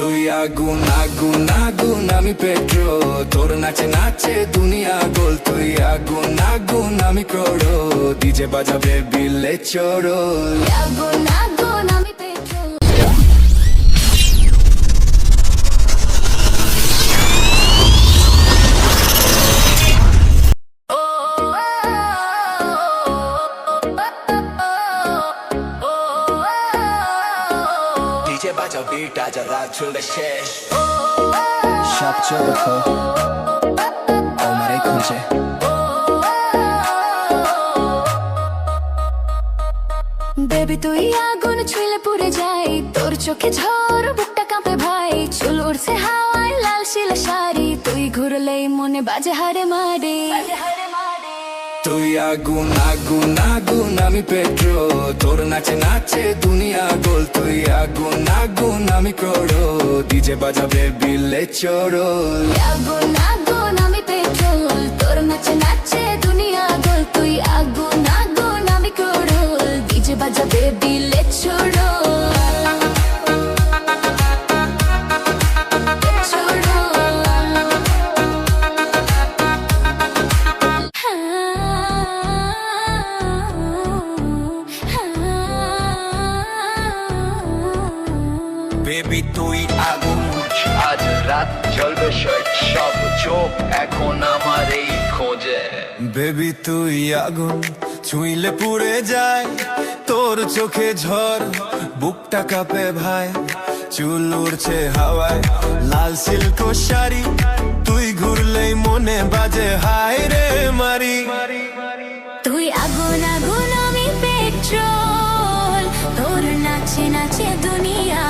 তুই আগুন আগুন আগুন, আমি পেট্রো। তোর নাচে নাচে দুনিয়া গোল। তুই আগুন আগুন, আমি করো। ডিজে বাজাবে বিলে চড়ো আগুন ডিজে বাজা বিট আজ রাত চলবে শেষ। সবচেয়ে দেখো আমারে খুঁজে। বেবি তুই আগুন ছুঁলে পুড়ে যাই তোর চোখে ঝড় বুকটা কাঁপে ভাই। চুল উড়ছে হাওয়ায় লাল শিলা শাড়ি। তুই ঘুরলেই মনে বাজে হারে মারে। তুই আগুন আগুন আগুন আমি পেট্রো। তোর নাচে নাচে আমি করো ডিজে বাজাবে বিলে চড়ো লাগো আগুন বেবি তুই আগুন। আজ রাত জ্বলবে সব চোখ এখন আমার এই খোঁজে। বেবি তুই আগুন ছুঁইলে পুড়ে যায় তোর চোখে ঝড় বুকটা কাঁপে ভাই চুল উড়ছে হাওয়ায়। লাল সিল্ক শাড়ি তুই ঘুরলেই মনে বাজে হায় রে মারি। তুই আগুন আগুন আমি পেট্রোল তোর নাচে নাচে দুনিয়া